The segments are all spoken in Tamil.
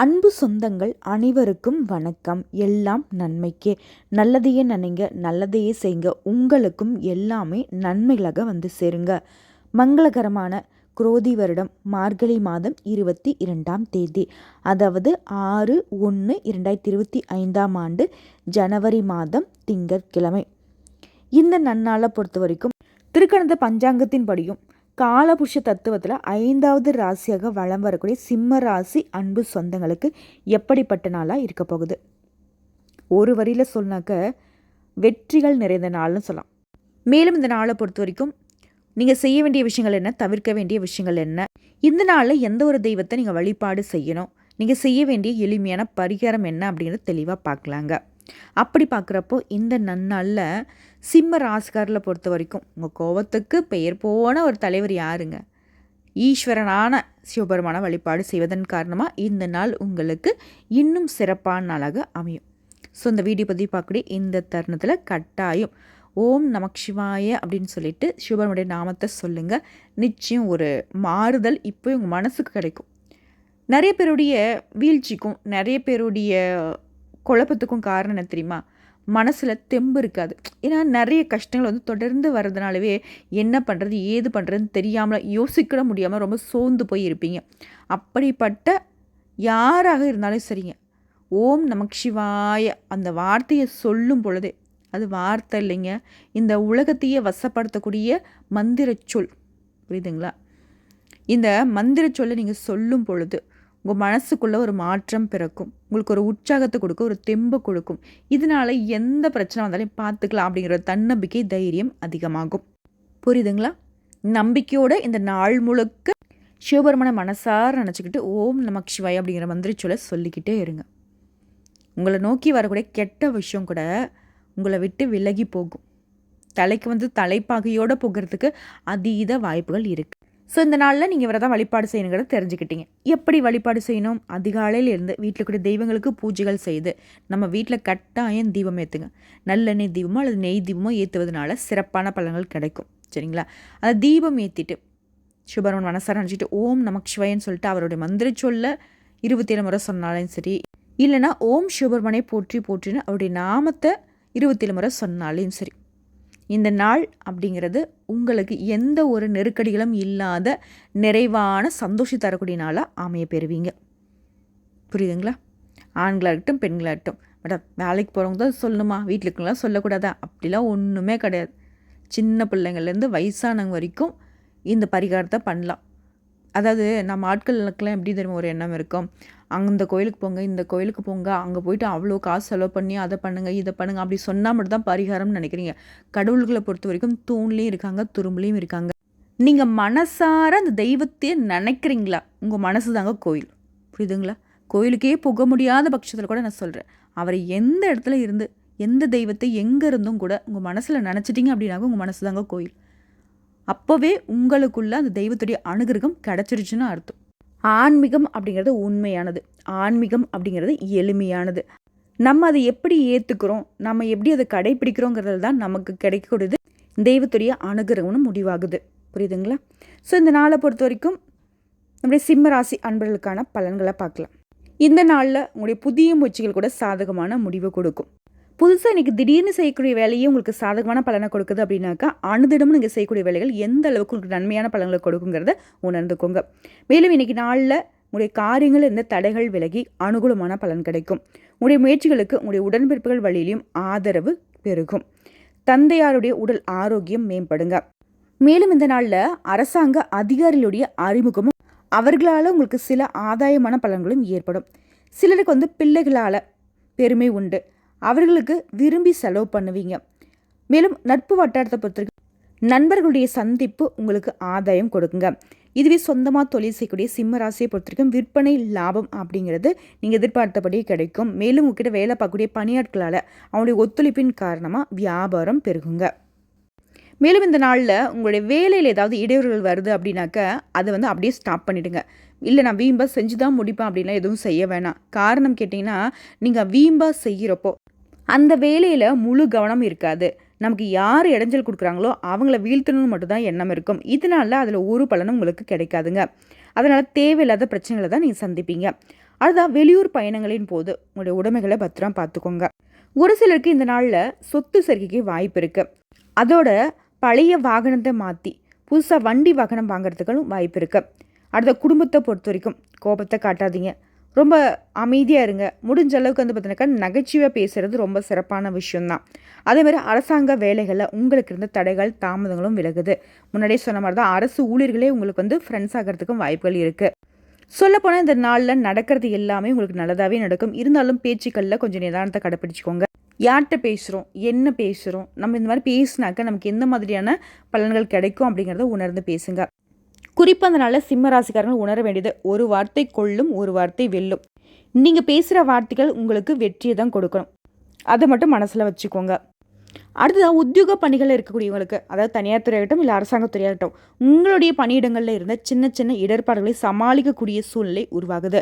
அன்பு சொந்தங்கள் அனைவருக்கும் வணக்கம். எல்லாம் நன்மைக்கே. நல்லதையே நினைங்க நல்லதையே செய்ங்க. உங்களுக்கும் எல்லாமே நன்மைகளாக வந்து சேருங்க. மங்களகரமான குரோதி வருடம் மார்கழி மாதம் இருபத்தி இரண்டாம் தேதி. அதாவது ஆறு ஒன்று இரண்டாயிரத்தி இருபத்தி ஐந்தாம் ஆண்டு ஜனவரி மாதம் திங்கட்கிழமை. இந்த நன்னாளை பொறுத்த வரைக்கும் திருக்கணந்த பஞ்சாங்கத்தின்படியும் காலபுருஷ தத்துவத்தில் ஐந்தாவது ராசியாக வலம் வரக்கூடிய சிம்ம ராசி அன்பு சொந்தங்களுக்கு எப்படிப்பட்ட நாளாக இருக்க போகுது? ஒரு வரியில் சொன்னாக்க வெற்றிகள் நிறைந்த நாள்னு சொல்லலாம். மேலும் இந்த நாளை பொறுத்த வரைக்கும் நீங்கள் செய்ய வேண்டிய விஷயங்கள் என்ன தவிர்க்க வேண்டிய விஷயங்கள் என்ன இந்த நாளில் எந்த ஒரு தெய்வத்தை நீங்கள் வழிபாடு செய்யணும் நீங்கள் செய்ய வேண்டிய எளிமையான பரிகாரம் என்ன அப்படிங்கிறத தெளிவாக பார்க்கலாங்க. அப்படி பார்க்குறப்போ இந்த நன்னாளில் சிம்ம ராசிக்காரில் பொறுத்த வரைக்கும் உங்கள் கோவத்துக்கு பெயர் போன ஒரு தலைவர் யாருங்க? ஈஸ்வரனான சிவபெருமான வழிபாடு செய்வதன் காரணமாக இந்த நாள் உங்களுக்கு இன்னும் சிறப்பான நாளாக அமையும். ஸோ இந்த வீடியோ பற்றி பார்க்கக்கூடிய இந்த தருணத்தில் கட்டாயம் ஓம் நமக் சிவாய அப்படின்னு சொல்லிட்டு சிவபெருமனுடைய நாமத்தை சொல்லுங்கள் நிச்சயம் ஒரு மாறுதல் இப்போ உங்கள் மனசுக்கு கிடைக்கும். நிறைய பேருடைய வீழ்ச்சிக்கும் நிறைய பேருடைய குழப்பத்துக்கும் காரணம் என்ன தெரியுமா? மனசில் தெம்பு இருக்காது. ஏன்னா நிறைய கஷ்டங்கள் வந்து தொடர்ந்து வர்றதுனாலவே என்ன பண்ணுறது ஏது பண்ணுறதுன்னு தெரியாமல் யோசிக்கிட முடியாமல் ரொம்ப சோர்ந்து போய் இருப்பீங்க. அப்படிப்பட்ட யாராக இருந்தாலும் சரிங்க. ஓம் நமக் சிவாய அந்த வார்த்தையை சொல்லும் பொழுதே அது வார்த்தை இல்லைங்க. இந்த உலகத்தையே வசப்படுத்தக்கூடிய மந்திர சொல். புரியுதுங்களா? இந்த மந்திர சொல்லை நீங்கள் சொல்லும் பொழுது உங்கள் மனசுக்குள்ளே ஒரு மாற்றம் பிறக்கும். உங்களுக்கு ஒரு உற்சாகத்தை கொடுக்கும் ஒரு தெம்பு கொடுக்கும். இதனால் எந்த பிரச்சனை வந்தாலும் பார்த்துக்கலாம் அப்படிங்கிற தன்னம்பிக்கை தைரியம் அதிகமாகும். புரியுதுங்களா? நம்பிக்கையோட இந்த நாள் முழுக்க சிவபெருமனை மனசார நினச்சிக்கிட்டு ஓம் நமக் சிவாய் அப்படிங்கிற மந்திரி சொல்ல சொல்லிக்கிட்டே இருங்க. உங்களை நோக்கி வரக்கூடிய கெட்ட விஷயம் கூட உங்களை விட்டு விலகி போகும். தலைக்கு வந்து தலைப்பாகையோடு போகிறதுக்கு அதீத வாய்ப்புகள் இருக்குது ஸோ இந்த நாளில் நீங்கள் இவரை தான் வழிபாடு செய்யணுங்கிறத தெரிஞ்சுக்கிட்டீங்க. எப்படி வழிபாடு செய்யணும்? அதிகாலையில் இருந்து வீட்டில் கூட தெய்வங்களுக்கு பூஜைகள் செய்து நம்ம வீட்டில் கட்டாயம் தீபம் ஏற்றுங்க நல்லெண்ணெய் தீபமோ அல்லது நெய் தீபமோ ஏற்றுவதனால சிறப்பான பலன்கள் கிடைக்கும். சரிங்களா? அந்த தீபம் ஏற்றிட்டு சுபரமன் மனசார நினச்சிட்டு ஓம் நமக் சிவயன்னு சொல்லிட்டு அவருடைய மந்திர சொல்ல இருபத்தி ஏழு முறை சொன்னாலும் சரி இல்லைனா ஓம் சுபர்மனை போற்றி போற்றின்னு அவருடைய நாமத்தை இருபத்தேழு முறை சொன்னாலையும் சரி இந்த நாள் அப்படிங்கிறது உங்களுக்கு எந்த ஒரு நெருக்கடிகளும் இல்லாத நிறைவான சந்தோஷம் தரக்கூடிய நாளாக அமைய பெறுவீங்க. புரியுதுங்களா? ஆண்களாகட்டும் பெண்களாகட்டும். பட் வேலைக்கு போகிறவங்க தான் சொல்லணுமா? வீட்டுக்குலாம் சொல்லக்கூடாதா? அப்படிலாம் ஒன்றுமே கிடையாது. சின்ன பிள்ளைங்கள்லேருந்து வயசானவங்க வரைக்கும் இந்த பரிகாரத்தை பண்ணலாம். அதாவது நம்ம ஆட்களுக்கெல்லாம் எப்படி தெரியும் ஒரு எண்ணம் இருக்கும்? அங்கே அந்த கோயிலுக்கு போங்க இந்த கோயிலுக்கு போங்க அங்கே போயிட்டு அவ்வளோ காசு செலவு பண்ணி அதை பண்ணுங்கள் இதை பண்ணுங்கள் அப்படி சொன்னால் மட்டும் தான் பரிகாரம்னு நினைக்கிறீங்க. கடவுள்களை பொறுத்த வரைக்கும் தூண்லேயும் இருக்காங்க துரும்புலேயும் இருக்காங்க. நீங்கள் மனசார அந்த தெய்வத்தையே நினைக்கிறீங்களா? உங்கள் மனசு தாங்க கோயில். புரியுதுங்களா? கோயிலுக்கே போக முடியாத பட்சத்தில் கூட நான் சொல்கிறேன் அவரை எந்த இடத்துல இருந்து எந்த தெய்வத்தை எங்கே இருந்தும் கூட உங்கள் மனசில் நினச்சிட்டிங்க அப்படின்னாக்க உங்கள் மனசு தாங்க கோயில். அப்போவே உங்களுக்குள்ள அந்த தெய்வத்துடைய அனுகிரகம் கிடச்சிருச்சுன்னு அர்த்தம். ஆன்மீகம் அப்படிங்கிறது உண்மையானது. ஆன்மீகம் அப்படிங்கிறது எளிமையானது. நம்ம அதை எப்படி ஏற்றுக்கிறோம் நம்ம எப்படி அதை கடைப்பிடிக்கிறோங்கிறது தான் நமக்கு கிடைக்கக்கூடியது தெய்வத்துடைய அனுகிரகம்னு முடிவாகுது. புரியுதுங்களா? ஸோ இந்த நாளை பொறுத்த வரைக்கும் நம்முடைய சிம்ம ராசி அன்பர்களுக்கான பலன்களை பார்க்கலாம். இந்த நாளில் உங்களுடைய புதிய முயற்சிகள் கூட சாதகமான முடிவை கொடுக்கும். புதுசாக இன்றைக்கி திடீர்னு செய்யக்கூடிய வேலையே உங்களுக்கு சாதகமான பலனை கொடுக்குது அப்படின்னாக்கா அனுதினமும் நீங்கள் செய்யக்கூடிய வேலைகள் எந்த அளவுக்கு உங்களுக்கு நன்மையான பலன்களை கொடுக்குங்கிறத உணர்ந்துக்கோங்க. மேலும் இன்றைக்கி நாளில் உங்களுடைய காரியங்கள் இருந்த தடைகள் விலகி அனுகூலமான பலன் கிடைக்கும். உங்களுடைய முயற்சிகளுக்கு உங்களுடைய உடன்பிறப்புகள் வழியிலையும் ஆதரவு பெருகும். தந்தையாருடைய உடல் ஆரோக்கியம் மேம்படுங்க. மேலும் இந்த நாளில் அரசாங்க அதிகாரிகளுடைய அறிமுகமும் அவர்களால் உங்களுக்கு சில ஆதாயமான பலன்களும் ஏற்படும். சிலருக்கு வந்து பிள்ளைகளால் பெருமை உண்டு. அவர்களுக்கு விரும்பி செலவு பண்ணுவீங்க. மேலும் நட்பு வட்டாரத்தை பொறுத்தவரைக்கும் நண்பர்களுடைய சந்திப்பு உங்களுக்கு ஆதாயம் கொடுக்குங்க. இதுவே சொந்தமாக தொழில் செய்யக்கூடிய சிம்ம ராசியை பொறுத்த வரைக்கும் விற்பனை லாபம் அப்படிங்கிறது நீங்கள் எதிர்பார்த்தபடி கிடைக்கும். மேலும் உங்ககிட்ட வேலை பார்க்கக்கூடிய பணியாட்களால் அவனுடைய ஒத்துழைப்பின் காரணமாக வியாபாரம் பெருகுங்க. மேலும் இந்த நாளில் உங்களுடைய வேலையில் ஏதாவது இடையூறுகள் வருது அப்படின்னாக்க அதை வந்து அப்படியே ஸ்டாப் பண்ணிவிடுங்க இல்லை நான் வீம்பாக செஞ்சு தான் முடிப்பேன் அப்படின்லாம் எதுவும் செய்ய வேணாம். காரணம் கேட்டிங்கன்னா நீங்கள் வீம்பாக செய்கிறப்போ அந்த வேலையில் முழு கவனம் இருக்காது. நமக்கு யார் இடைஞ்சல் கொடுக்குறாங்களோ அவங்கள வீழ்த்தணும்னு மட்டும்தான் எண்ணம் இருக்கும். இதனால அதில் ஒரு பலனும் உங்களுக்கு கிடைக்காதுங்க. அதனால் தேவையில்லாத பிரச்சனைகளை தான் நீங்கள் சந்திப்பீங்க. அதுதான் வெளியூர் பயணங்களின் போது உங்களுடைய உடைமைகளை பத்திரம் பார்த்துக்கோங்க. ஒரு சிலருக்கு இந்த நாளில் சொத்து சேர்க்கைக்கு வாய்ப்பு இருக்குது அதோட பழைய வாகனத்தை மாற்றி புதுசாக வண்டி வாகனம் வாங்குறதுக்கும் வாய்ப்பு இருக்குது அடுத்த குடும்பத்தை பொறுத்த வரைக்கும் கோபத்தை காட்டாதீங்க. ரொம்ப அமைதியாக இருங்க. முடிஞ்ச அளவுக்கு வந்து பார்த்தீங்கன்னாக்கா நகைச்சுவை பேசுகிறது ரொம்ப சிறப்பான விஷயம்தான். அதேமாதிரி அரசாங்க வேலைகளில் உங்களுக்கு இருந்த தடைகள் தாமதங்களும் விலகுது. முன்னாடியே சொன்ன மாதிரி தான் அரசு ஊழியர்களே உங்களுக்கு வந்து ஃப்ரெண்ட்ஸ் ஆகிறதுக்கும் வாய்ப்புகள் இருக்குது சொல்லப்போனால் இந்த நாளில் நடக்கிறது எல்லாமே உங்களுக்கு நல்லதாகவே நடக்கும். இருந்தாலும் பேச்சுக்களில் கொஞ்சம் நிதானத்தை கடைப்பிடிச்சிக்கோங்க. யார்கிட்ட பேசுகிறோம் என்ன பேசுகிறோம் நம்ம இந்த மாதிரி பேசினாக்க நமக்கு எந்த மாதிரியான பலன்கள் கிடைக்கும் அப்படிங்கிறத உணர்ந்து பேசுங்க. குறிப்பாக அதனால் சிம்ம ராசிக்காரங்கள் உணர வேண்டியது ஒரு வார்த்தை கொள்ளும் ஒரு வார்த்தை வெல்லும். நீங்கள் பேசுகிற வார்த்தைகள் உங்களுக்கு வெற்றியை தான் கொடுக்கணும். அதை மட்டும் மனசில் வச்சுக்கோங்க. அடுத்ததாக உத்தியோக பணிகளில் இருக்கக்கூடியவங்களுக்கு அதாவது தனியார் துறையாகட்டும் இல்லை அரசாங்கத்துறையாகட்டும் உங்களுடைய பணியிடங்களில் இருந்த சின்ன சின்ன இடர்பாடுகளை சமாளிக்கக்கூடிய சூழ்நிலை உருவாகுது.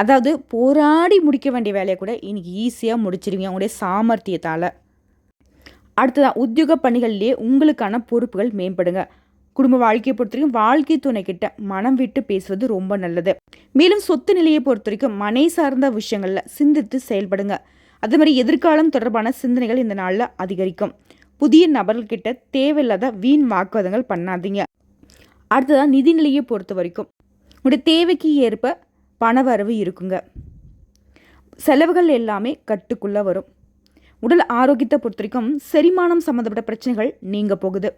அதாவது போராடி முடிக்க வேண்டிய வேலையை கூட இன்னைக்கு ஈஸியாக முடிச்சிருவீங்க உங்களுடைய சாமர்த்தியத்தால். அடுத்ததான் உத்தியோக பணிகள்லேயே உங்களுக்கான பொறுப்புகள் மேம்படுங்க. குடும்ப வாழ்க்கையை பொறுத்த வரைக்கும் வாழ்க்கை துணை கிட்ட மனம் விட்டு பேசுவது ரொம்ப நல்லது. மேலும் சொத்து நிலையை பொறுத்த வரைக்கும் மனை சார்ந்த விஷயங்களில் சிந்தித்து செயல்படுங்க. அதே மாதிரி எதிர்காலம் தொடர்பான சிந்தனைகள் இந்த நாளில் அதிகரிக்கும். புதிய நபர்கள்கிட்ட தேவையில்லாத வீண் வாக்குவாதங்கள் பண்ணாதீங்க. அடுத்ததான் நிதிநிலையை பொறுத்த வரைக்கும் உங்களுடைய தேவைக்கு ஏற்ப பண வரவு இருக்குங்க. செலவுகள் எல்லாமே கட்டுக்குள்ளே வரும். உடல் ஆரோக்கியத்தை பொறுத்த வரைக்கும் செரிமானம் சம்மந்தப்பட்ட பிரச்சனைகள் நீங்க போகுது.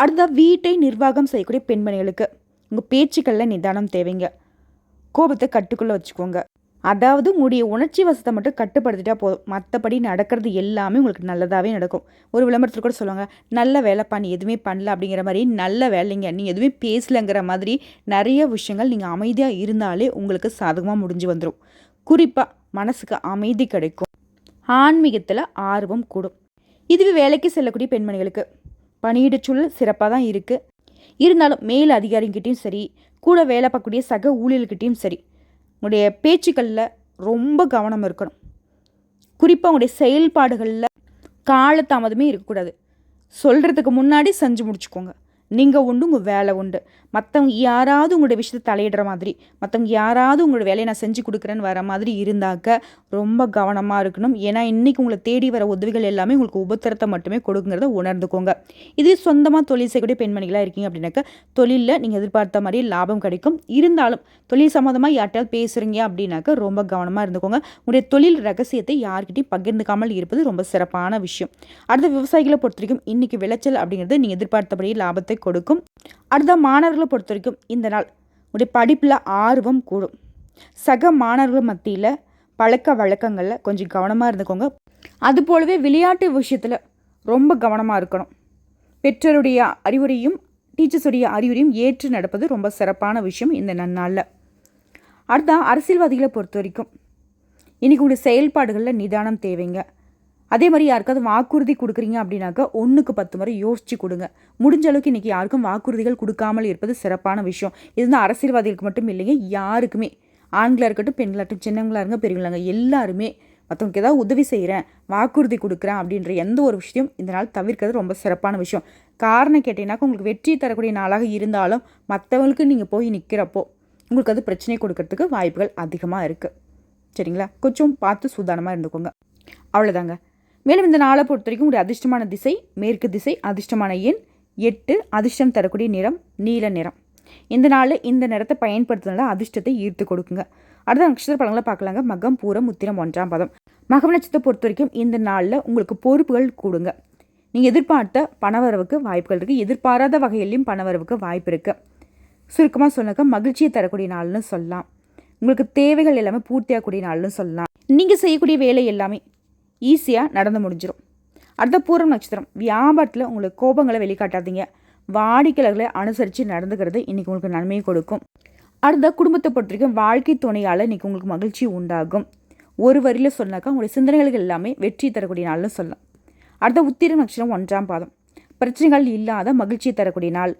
அடுத்ததாக வீட்டை நிர்வாகம் செய்யக்கூடிய பெண்மணிகளுக்கு. உங்கள் பேச்சுக்களில் நிதானம் தேவைங்க. கோபத்தை கட்டுக்குள்ளே வச்சுக்கோங்க. அதாவது உங்களுடைய உணர்ச்சி வசத்தை மட்டும் கட்டுப்படுத்திட்டா போதும். மற்றபடி நடக்கிறது எல்லாமே உங்களுக்கு நல்லதாகவே நடக்கும். ஒரு விளம்பரத்தில் கூட சொல்லுவாங்க நல்ல வேலைப்பா நீ எதுவுமே பண்ணல அப்படிங்கிற மாதிரி நல்ல வேலைங்க. நீ எதுவுமே பேசலைங்கிற மாதிரி நிறைய விஷயங்கள் நீங்கள் அமைதியாக இருந்தாலே உங்களுக்கு சாதகமாக முடிஞ்சு வந்துடும் குறிப்பாக மனசுக்கு அமைதி கிடைக்கும். ஆன்மீகத்தில் ஆர்வம் கூடும். இதுவே வேலைக்கு செல்லக்கூடிய பெண்மணிகளுக்கு. பணியிட சூழல் சிறப்பாக தான் இருக்குது இருந்தாலும் மேல் அதிகாரிங்கிட்டையும் சரி கூட வேலை பார்க்கக்கூடிய சக ஊழியர்கிட்டையும் சரி உங்களுடைய பேச்சுக்களில் ரொம்ப கவனம் இருக்கணும். குறிப்பாக உங்களுடைய செயல்பாடுகளில் காலதாமதமே இருக்கக்கூடாது. சொல்கிறதுக்கு முன்னாடி செஞ்சு முடிச்சுக்கோங்க. நீங்கள் உண்டு உங்கள் வேலை உண்டு. மற்றவங்க யாராவது உங்களோட விஷயத்தை தலையிடுற மாதிரி மற்றவங்க யாராவது உங்களோட வேலையை நான் செஞ்சு கொடுக்குறேன்னு வர மாதிரி இருந்தாக்க ரொம்ப கவனமாக இருக்கணும். ஏன்னா இன்றைக்கி உங்களை தேடி வர உதவிகள் எல்லாமே உங்களுக்கு உபத்திரத்தை மட்டுமே கொடுக்குங்கிறத உணர்ந்துக்கோங்க. இதே சொந்தமாக தொழில் செய்யக்கூடிய பெண்மணிகளாக இருக்கீங்க அப்படின்னாக்க தொழிலில் நீங்கள் எதிர்பார்த்த மாதிரி லாபம் கிடைக்கும். இருந்தாலும் தொழில் சம்மந்தமாக யார்ட்டாவது பேசுகிறீங்க அப்படின்னாக்க ரொம்ப கவனமாக இருந்துக்கோங்க. உங்களுடைய தொழில் ரகசியத்தை யார்கிட்டையும் பகிர்ந்துக்காமல் இருப்பது ரொம்ப சிறப்பான விஷயம். அடுத்த விவசாயிகளை பொறுத்த வரைக்கும் இன்றைக்கி விளைச்சல் அப்படிங்கிறது நீங்கள் எதிர்பார்த்தபடி லாபத்தை கொடுக்கும். அடுத்த மாணவர்களை பொறுத்த வரைக்கும் இந்த நாள் உடைய படிப்பில் ஆர்வம் கூடும். சக மாணவர்கள் மத்தியில் பழக்க வழக்கங்களில் கொஞ்சம் கவனமாக இருந்துக்கோங்க. அது போலவே விளையாட்டு விஷயத்தில் ரொம்ப கவனமாக இருக்கணும். பெற்றோருடைய அறிவுரையும் டீச்சர்ஸுடைய அறிவுரையும் ஏற்று நடப்பது ரொம்ப சிறப்பான விஷயம் இந்த நன்னாளில். அடுத்த அரசியல்வாதிகளை பொறுத்த வரைக்கும் இன்றைக்கி உடைய செயல்பாடுகளில் நிதானம் தேவைங்க. அதே மாதிரி யாருக்காவது வாக்குறுதி கொடுக்குறீங்க அப்படின்னாக்கா ஒன்றுக்கு பத்து முறை யோசிச்சு கொடுங்க. முடிஞ்ச அளவுக்கு இன்றைக்கி யாருக்கும் வாக்குறுதிகள் கொடுக்காமல் இருப்பது சிறப்பான விஷயம். இது வந்து அரசியல்வாதிகளுக்கு மட்டும் இல்லைங்க யாருக்குமே. ஆண்களாக இருக்கட்டும் பெண்களாகட்டும் சின்னவங்களாக இருங்க பெரியவங்களாங்க எல்லாருமே. மற்றவங்களுக்கு ஏதாவது உதவி செய்கிறேன் வாக்குறுதி கொடுக்குறேன் அப்படின்ற எந்த ஒரு விஷயம் இந்த நாள் தவிர்க்கிறது ரொம்ப சிறப்பான விஷயம். காரணம் கேட்டீங்கன்னாக்கா உங்களுக்கு வெற்றி தரக்கூடிய நாளாக இருந்தாலும் மற்றவங்களுக்கு நீங்கள் போய் நிற்கிறப்போ உங்களுக்கு அது பிரச்சனை கொடுக்கறதுக்கு வாய்ப்புகள் அதிகமாக இருக்குது சரிங்களா? கொஞ்சம் பார்த்து சூதானமாக இருந்துக்கோங்க. அவ்வளோதாங்க மேலும் இந்த நாளை பொறுத்த வரைக்கும் உங்களுடைய அதிர்ஷ்டமான திசை மேற்கு திசை அதிர்ஷ்டமான எண் எட்டு. அதிர்ஷ்டம் தரக்கூடிய நிறம் நீல நிறம். இந்த நாளில் இந்த நிறத்தை பயன்படுத்துறதுனால அதிர்ஷ்டத்தை ஈர்த்து கொடுக்குங்க. அடுத்த நட்சத்திர பழங்களை பார்க்கலாங்க. மகம் பூரம் உத்திரம் ஒன்றாம் பதம். மகம் நட்சத்திரத்தை பொறுத்த வரைக்கும் இந்த நாளில் உங்களுக்கு பொறுப்புகள் கூடுங்க. நீங்கள் எதிர்பார்த்த பணவரவுக்கு வாய்ப்புகள் இருக்குது எதிர்பாராத வகையிலையும் பணவரவுக்கு வாய்ப்பு இருக்குது சுருக்கமாக சொன்னாக்க மகிழ்ச்சியை தரக்கூடிய நாள்னு சொல்லலாம். உங்களுக்கு தேவைகள் எல்லாமே பூர்த்தியாகக்கூடிய நாள்னு சொல்லலாம். நீங்கள் செய்யக்கூடிய வேலை எல்லாமே ஈஸியாக நடந்து முடிஞ்சிடும் அடுத்த பூர்வ நட்சத்திரம். வியாபாரத்தில் உங்களுக்கு கோபங்களை வெளிக்காட்டாதீங்க. வாடிக்கையாளர்களை அனுசரித்து நடந்துக்கிறது இன்றைக்கி உங்களுக்கு நன்மையை கொடுக்கும். அடுத்த குடும்பத்தை பொறுத்த வரைக்கும் வாழ்க்கை துணையால் இன்றைக்கி உங்களுக்கு மகிழ்ச்சி உண்டாகும். ஒரு வரியில் சொன்னாக்கா உங்களுடைய சிந்தனைகள் எல்லாமே வெற்றி தரக்கூடிய நாள்னு சொல்லலாம். அடுத்த உத்திர நட்சத்திரம் ஒன்றாம் பாதம். பிரச்சனைகள் இல்லாத மகிழ்ச்சியை தரக்கூடிய நாள்.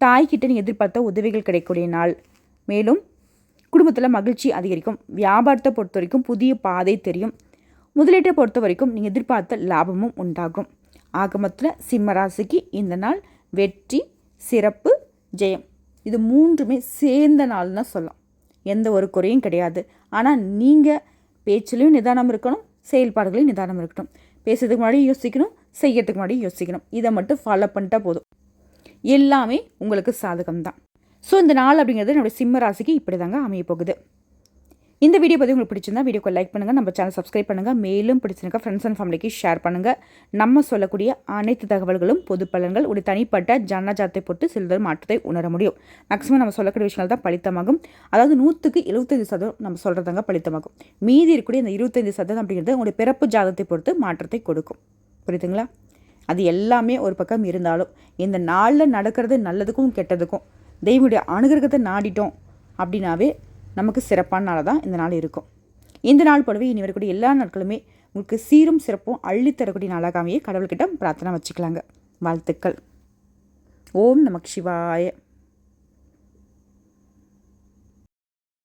தாய்கிட்ட நீ எதிர்பார்த்த உதவிகள் கிடைக்கக்கூடிய நாள். மேலும் குடும்பத்தில் மகிழ்ச்சி அதிகரிக்கும். வியாபாரத்தை பொறுத்த வரைக்கும் புதிய பாதை தெரியும். முதலீட்டை பொறுத்த வரைக்கும் நீங்கள் எதிர்பார்த்த லாபமும் உண்டாகும். ஆகமத்தில் சிம்மராசிக்கு இந்த நாள் வெற்றி சிறப்பு ஜெயம். இது மூன்றுமே சேர்ந்த நாள் தான் சொல்லலாம். எந்த ஒரு குறையும் கிடையாது. ஆனால் நீங்கள் பேச்சிலையும் நிதானம் இருக்கணும் செயல்பாடுகளையும் நிதானம் இருக்கணும். பேசுறதுக்கு முன்னாடி யோசிக்கணும் செய்யறதுக்கு முன்னாடி யோசிக்கணும். இதை மட்டும் ஃபாலோ பண்ணிட்டா போதும். எல்லாமே உங்களுக்கு சாதகம் தான் ஸோ இந்த நாள் அப்படிங்கிறது என்னுடைய சிம்ம ராசிக்கு இப்படி தாங்க அமைய போகுது இந்த வீடியோ பற்றி உங்களுக்கு பிடிச்சிருந்தா வீடியோக்கு லைக் பண்ணுங்கள் நம்ம சேனல் சப்ஸ்கிரைப் பண்ணுங்கள் மேலும் பிடிச்சிருக்க ஃப்ரெண்ட்ஸ் அண்ட் ஃபேமிலிக்கு ஷேர் பண்ணுங்கள் நம்ம சொல்லக்கூடிய அனைத்து தகவல்களும் பொது பலன்கள் ஒரு தனிப்பட்ட ஜனஜாத்தை பொறுத்து சிறிது மாற்றத்தை உணர முடியும். மேக்ஸிமம் நம்ம சொல்லக்கூடிய விஷயங்கள் தான் பழித்தமாகும் அதாவது நூற்றுக்கு எழுபத்தைந்து சதவீதம் நம்ம சொல்கிறதாங்க பழித்தமாகும் மீதி இருக்கக்கூடிய இந்த இருபத்தைந்து சதவீதம் அப்படிங்கிறது உங்களுடைய பிறப்பு ஜாதத்தை பொறுத்து மாற்றத்தை கொடுக்கும். புரியுதுங்களா? அது எல்லாமே ஒரு பக்கம் இருந்தாலும் இந்த நாளில் நடக்கிறது நல்லதுக்கும் கெட்டதுக்கும் தெய்வனுடைய அனுகிரகத்தை நாடிட்டோம் அப்படின்னாவே நமக்கு சிறப்பான நாளாக தான் இந்த நாள் இருக்கும். இந்த நாள் போலவே இனி வரக்கூடிய எல்லா நாட்களுமே உங்களுக்கு சீரும் சிறப்பும் அள்ளித்தரக்கூடிய நாளாகாமையே கடவுள்கிட்ட பிரார்த்தனை வச்சுக்கலாங்க. வாழ்த்துக்கள். ஓம் நமக் சிவாய.